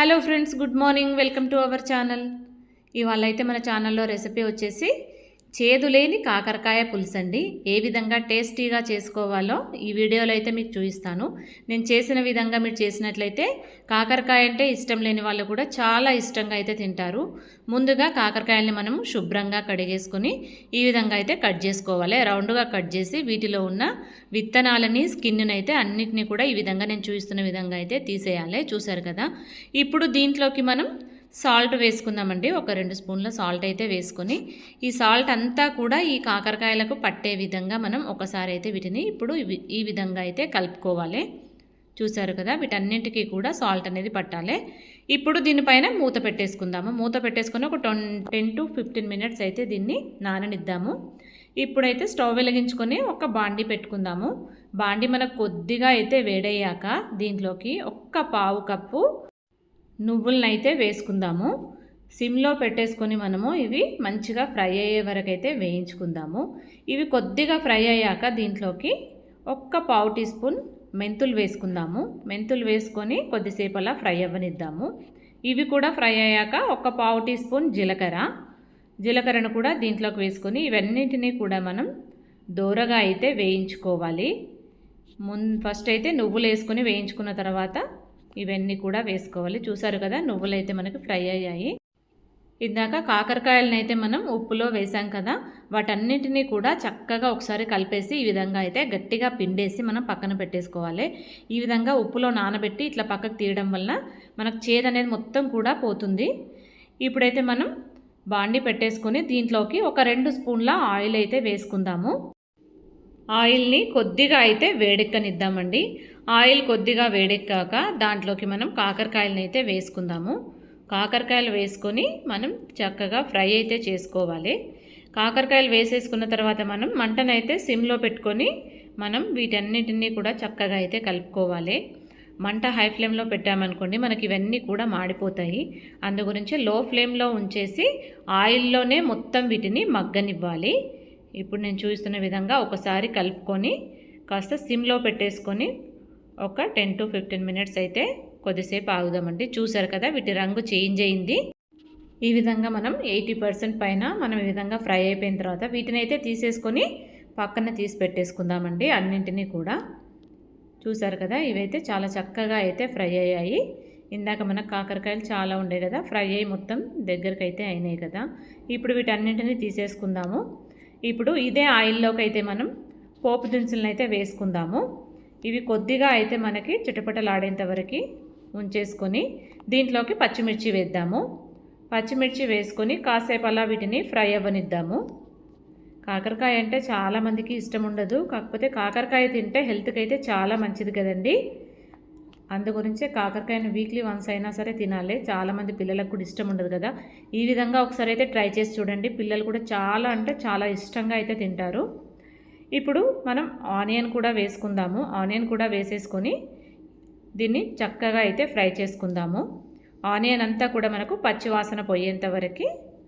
Hello friends good morning welcome to our channel ఇవాళ అయితే మన ఛానల్లో రెసిపీ వచ్చేసి చేదు లేని కాకరకాయ పులుసు అండి ఏ విధంగా టేస్టీగా చేసుకోవాలో ఈ వీడియోలో అయితే మీకు చూపిస్తాను. నేను చేసిన విధంగా మీరు చేసినట్లయితే కాకరకాయ అంటే ఇష్టం లేని వాళ్ళు కూడా చాలా ఇష్టంగా అయితే తింటారు. ముందుగా కాకరకాయల్ని మనం శుభ్రంగా కడిగేసుకొని ఈ విధంగా అయితే కట్ చేసుకోవాలి. రౌండ్గా కట్ చేసి వీటిలో ఉన్న విత్తనాలని స్కిన్ని అయితే అన్నిటినీ కూడా ఈ విధంగా నేను చూపిస్తున్న విధంగా అయితే తీసేయాలి. చూసారు కదా? ఇప్పుడు దీంట్లోకి మనం సాల్ట్ వేసుకుందామండి. ఒక రెండు స్పూన్ల సాల్ట్ అయితే వేసుకొని ఈ సాల్ట్ అంతా కూడా ఈ కాకరకాయలకు పట్టే విధంగా మనం ఒకసారి అయితే వీటిని ఇప్పుడు ఈ విధంగా అయితే కలుపుకోవాలి. చూసారు కదా వీటన్నింటికి కూడా సాల్ట్ అనేది పట్టాలి. ఇప్పుడు దీనిపైన మూత పెట్టేసుకుందాము. మూత పెట్టేసుకొని ఒక టెన్ టు ఫిఫ్టీన్ మినిట్స్ అయితే దీన్ని నాననిద్దాము. ఇప్పుడైతే స్టవ్ వెలిగించుకొని ఒక బాండి పెట్టుకుందాము. బాండి మనకు కొద్దిగా అయితే వేడయ్యాక దీంట్లోకి ఒక్క పావు కప్పు నువ్వులనైతే వేసుకుందాము. సిమ్లో పెట్టేసుకొని మనము ఇవి మంచిగా ఫ్రై అయ్యే వరకు అయితే వేయించుకుందాము. ఇవి కొద్దిగా ఫ్రై అయ్యాక దీంట్లోకి ఒక్క పావు టీ స్పూన్ మెంతులు వేసుకుందాము. మెంతులు వేసుకొని కొద్దిసేపు అలా ఫ్రై అవ్వనిద్దాము. ఇవి కూడా ఫ్రై అయ్యాక ఒక పావు టీ స్పూన్ జీలకర్ర. జీలకర్రను కూడా దీంట్లోకి వేసుకొని ఇవన్నింటినీ కూడా మనం దూరగా అయితే వేయించుకోవాలి. మున్ ఫస్ట్ అయితే నువ్వులు వేసుకొని వేయించుకున్న తర్వాత ఇవన్నీ కూడా వేసుకోవాలి. చూసారు కదా నువ్వులు అయితే మనకి ఫ్రై అయ్యాయి. ఇందాక కాకరకాయలను అయితే మనం ఉప్పులో వేసాం కదా వాటన్నిటినీ కూడా చక్కగా ఒకసారి కలిపేసి ఈ విధంగా అయితే గట్టిగా పిండేసి మనం పక్కన పెట్టేసుకోవాలి. ఈ విధంగా ఉప్పులో నానబెట్టి ఇట్లా పక్కకు తీయడం వలన మనకు చేదు అనేది మొత్తం కూడా పోతుంది. ఇప్పుడైతే మనం బాండి పెట్టేసుకొని దీంట్లోకి ఒక రెండు స్పూన్ల ఆయిల్ అయితే వేసుకుందాము. ఆయిల్ని కొద్దిగా అయితే వేడెక్కనిద్దామండి. ఆయిల్ కొద్దిగా వేడెక్కాక దాంట్లోకి మనం కాకరకాయలను అయితే వేసుకుందాము. కాకరకాయలు వేసుకొని మనం చక్కగా ఫ్రై అయితే చేసుకోవాలి. కాకరకాయలు వేసేసుకున్న తర్వాత మనం మంటనైతే సిమ్లో పెట్టుకొని మనం వీటన్నిటినీ కూడా చక్కగా అయితే కలుపుకోవాలి. మంట హై ఫ్లేమ్లో పెట్టామనుకోండి మనకి ఇవన్నీ కూడా మాడిపోతాయి. అందు గురించి లో ఫ్లేమ్లో ఉంచేసి ఆయిల్లోనే మొత్తం వీటిని మగ్గనివ్వాలి. ఇప్పుడు నేను చూస్తున్న విధంగా ఒకసారి కలుపుకొని కాస్త సిమ్లో పెట్టేసుకొని ఒక టెన్ టు ఫిఫ్టీన్ మినిట్స్ అయితే కొద్దిసేపు ఆగుదామండి. చూసారు కదా వీటి రంగు చేంజ్ అయింది. ఈ విధంగా మనం ఎయిటీ పర్సెంట్ పైన మనం ఈ విధంగా ఫ్రై అయిపోయిన తర్వాత వీటిని అయితే తీసేసుకొని పక్కన తీసి పెట్టేసుకుందామండి అన్నింటినీ కూడా. చూసారు కదా ఇవైతే చాలా చక్కగా అయితే ఫ్రై అయ్యాయి. ఇందాక మనకు కాకరకాయలు చాలా ఉండే కదా ఫ్రై అయ్యి మొత్తం దగ్గరికి అయితే అయినాయి కదా. ఇప్పుడు వీటన్నింటినీ తీసేసుకుందాము. ఇప్పుడు ఇదే ఆయిల్లోకి అయితే మనం పోపు దినుసులను అయితే వేసుకుందాము. ఇవి కొద్దిగా అయితే మనకి చిటపటలాడేంత వరకు ఉంచేసుకొని దీంట్లోకి పచ్చిమిర్చి వేద్దాము. పచ్చిమిర్చి వేసుకొని కాసేపు అలా వీటిని ఫ్రై అవ్వనిద్దాము. కాకరకాయ అంటే చాలామందికి ఇష్టం ఉండదు. కాకపోతే కాకరకాయ తింటే హెల్త్కి అయితే చాలా మంచిది కదండి. అందుగురించే కాకరకాయను వీక్లీ వన్స్ అయినా సరే తినాలి. చాలామంది పిల్లలకు కూడా ఇష్టం ఉండదు కదా. ఈ విధంగా ఒకసారి అయితే ట్రై చేసి చూడండి. పిల్లలు కూడా చాలా అంటే చాలా ఇష్టంగా అయితే తింటారు. ఇప్పుడు మనం ఆనియన్ కూడా వేసుకుందాము. ఆనియన్ కూడా వేసేసుకొని దీన్ని చక్కగా అయితే ఫ్రై చేసుకుందాము. ఆనియన్ అంతా కూడా మనకు పచ్చివాసన పోయేంత వరకు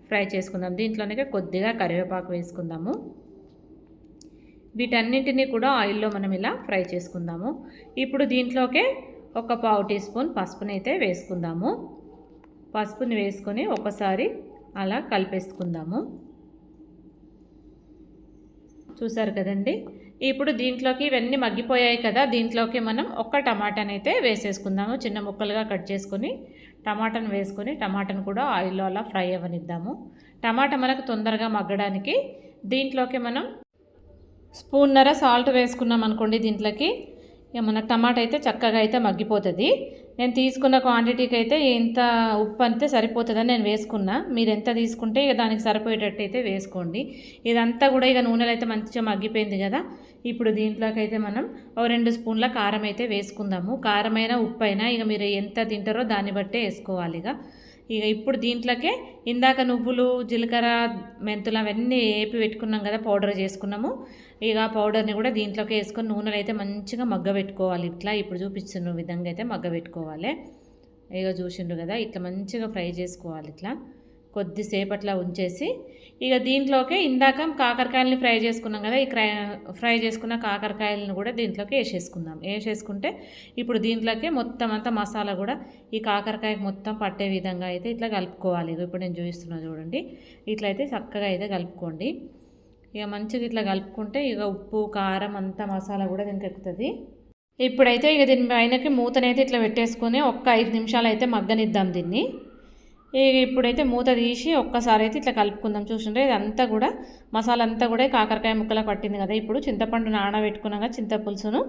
ఫ్రై చేసుకుందాం. దీంట్లోనే కొద్దిగా కరివేపాకు వేసుకుందాము. వీటన్నింటినీ కూడా ఆయిల్లో మనం ఇలా ఫ్రై చేసుకుందాము. ఇప్పుడు దీంట్లోకే ఒక పావు టీ స్పూన్ పసుపుని అయితే వేసుకుందాము. పసుపుని వేసుకొని ఒకసారి అలా కలిపేసుకుందాము. చూసారు కదండి? ఇప్పుడు దీంట్లోకి ఇవన్నీ మగ్గిపోయాయి కదా దీంట్లోకి మనం ఒక్క టమాటాని అయితే వేసేసుకుందాము. చిన్న ముక్కలుగా కట్ చేసుకొని టమాటాను వేసుకొని టమాటాను కూడా ఆయిల్లో అలా ఫ్రై అవ్వనిద్దాము. టమాటా మనకు తొందరగా మగ్గడానికి దీంట్లోకి మనం స్పూన్నర సాల్ట్ వేసుకున్నాం అనుకోండి దీంట్లోకి ఇక మన టమాటా అయితే చక్కగా అయితే మగ్గిపోతుంది. నేను తీసుకున్న క్వాంటిటీకి అయితే ఎంత ఉప్పు అంతే సరిపోతుందని నేను వేసుకున్నా. మీరు ఎంత తీసుకుంటే ఇక దానికి సరిపోయేటట్టు అయితే వేసుకోండి. ఇదంతా కూడా ఇక నూనెలు అయితే మంచిగా మగ్గిపోయింది కదా. ఇప్పుడు దీంట్లోకైతే మనం ఓ రెండు స్పూన్ల కారం అయితే వేసుకుందాము. కారమైన ఉప్పు అయినా ఇక మీరు ఎంత తింటారో దాన్ని బట్టే వేసుకోవాలి ఇక. ఇక ఇప్పుడు దీంట్లోకే ఇందాక నువ్వులు జీలకర్ర మెంతులు అవన్నీ వేపి పెట్టుకున్నాం కదా పౌడర్ చేసుకున్నాము. ఇక ఆ పౌడర్ని కూడా దీంట్లోకి వేసుకొని నూనెలు అయితే మంచిగా మగ్గ పెట్టుకోవాలి ఇట్లా ఇప్పుడు చూపిస్తున్న విధంగా అయితే మగ్గ పెట్టుకోవాలి ఇక చూసిండ్రు కదా ఇట్లా మంచిగా ఫ్రై చేసుకోవాలి ఇట్లా. కొద్దిసేపట్లా ఉంచేసి ఇక దీంట్లోకి ఇందాక కాకరకాయలని ఫ్రై చేసుకున్నాం కదా ఈ క్రై ఫ్రై చేసుకున్న కాకరకాయలను కూడా దీంట్లోకి వేసేసుకుందాం. వేసేసుకుంటే ఇప్పుడు దీంట్లోకి మొత్తం అంతా మసాలా కూడా ఈ కాకరకాయకి మొత్తం పట్టే విధంగా అయితే ఇట్లా కలుపుకోవాలి. ఇప్పుడు నేను చూపిస్తున్నాను చూడండి. ఇట్లా అయితే చక్కగా అయితే కలుపుకోండి. ఇక మంచిగా ఇట్లా కలుపుకుంటే ఇక ఉప్పు కారం అంతా మసాలా కూడా దీనికి ఎక్కుతుంది. ఇప్పుడైతే ఇక దీని పైనకి మూతనైతే ఇట్లా పెట్టేసుకొని ఒక్క ఐదు నిమిషాలు అయితే మగ్గనిద్దాం దీన్ని. ఇప్పుడైతే మూత తీసి ఒక్కసారి అయితే ఇట్లా కలుపుకుందాం. చూసిండ్రే ఇదంతా కూడా మసాలా అంతా కూడా కాకరకాయ ముక్కలకు పట్టింది కదా. ఇప్పుడు చింతపండు నానబెట్టుకున్నాక చింతపులుసును.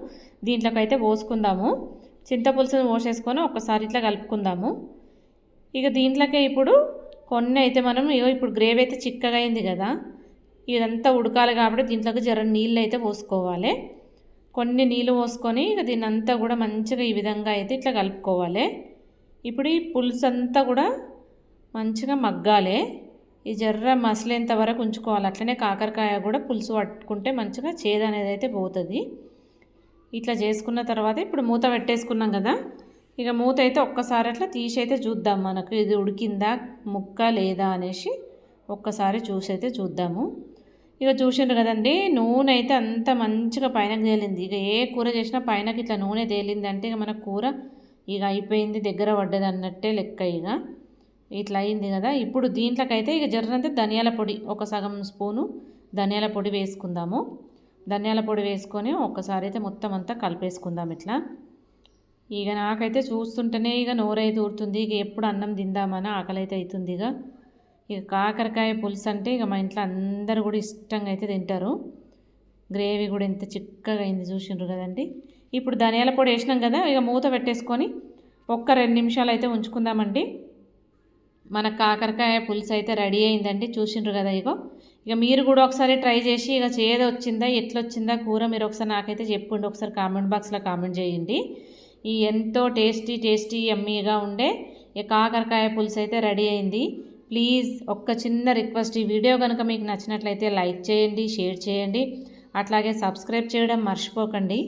దీంట్లోకి అయితే పోసుకుందాము. చింతపులుసును పోసేసుకొని ఒక్కసారి ఇట్లా కలుపుకుందాము. ఇక దీంట్లోకే ఇప్పుడు కొన్ని అయితే మనం ఇగో ఇప్పుడు గ్రేవీ అయితే చిక్కగా అయింది కదా. ఇదంతా ఉడకాలి కాబట్టి దీంట్లోకి జర నీళ్ళు అయితే పోసుకోవాలి. కొన్ని నీళ్ళు పోసుకొని ఇక దీన్ని అంతా కూడా మంచిగా ఈ విధంగా అయితే ఇట్లా కలుపుకోవాలి. ఇప్పుడు ఈ పులుసు అంతా కూడా మంచిగా మగ్గాలి. ఈ జర్ర మసలేంత వరకు ఉంచుకోవాలి. అట్లనే కాకరకాయ కూడా పులుసు పట్టుకుంటే మంచిగా చేదు అనేది అయితే పోతుంది. ఇట్లా చేసుకున్న తర్వాత ఇప్పుడు మూత పెట్టేసుకున్నాం కదా. ఇక మూత అయితే ఒక్కసారి అట్లా తీసి అయితే చూద్దాం మనకు. ఇది ఉడికిందా ముక్క లేదా అనేసి ఒక్కసారి చూసి అయితే చూద్దాము. ఇక చూసిండ్రు కదండి నూనె అయితే అంత మంచిగా పైనకి తేలింది. ఇక ఏ కూర చేసినా పైనకి ఇట్లా నూనె తేలింది అంటే ఇక మన కూర ఇక అయిపోయింది దగ్గర పడ్డది అన్నట్టే లెక్క ఇక. ఇట్లా అయింది కదా. ఇప్పుడు దీంట్లోకైతే ఇక జర్రంతే ధనియాల పొడి ఒక సగం స్పూను ధనియాల పొడి వేసుకుందాము. ధనియాల పొడి వేసుకొని ఒక్కసారి అయితే మొత్తం అంతా కలిపేసుకుందాం ఇట్లా. ఇక నాకైతే చూస్తుంటేనే ఇక నోరైతే ఊరుతుంది. ఇక ఎప్పుడు అన్నం తిందామని ఆకలి అయితే అవుతుంది ఇక. ఇక కాకరకాయ పులుసు అంటే ఇక మా ఇంట్లో అందరు కూడా ఇష్టంగా అయితే తింటారు. గ్రేవీ కూడా ఎంత చిక్కగా అయింది చూసిండ్రు కదండి. ఇప్పుడు ధనియాల పొడి వేసినాం కదా ఇక మూత పెట్టేసుకొని ఒక్క రెండు నిమిషాలు అయితే ఉంచుకుందామండి. మన కాకరకాయ పులుసు అయితే రెడీ అయిందండి చూసిండ్రు కదా ఇగో. ఇక మీరు కూడా ఒకసారి ట్రై చేసి ఇక చేదు వచ్చిందా ఎట్లొచ్చిందా కూర మీరు ఒకసారి నాకైతే చెప్పండి ఒకసారి కామెంట్ బాక్స్లో కామెంట్ చేయండి. ఈ ఎంతో టేస్టీ టేస్టీ ఎమ్మీగా ఉండే ఈ కాకరకాయ పులుసు అయితే రెడీ అయింది. ప్లీజ్ ఒక్క చిన్న రిక్వెస్ట్ ఈ వీడియో కనుక మీకు నచ్చినట్లయితే లైక్ చేయండి షేర్ చేయండి. అట్లాగే సబ్స్క్రైబ్ చేయడం మర్చిపోకండి.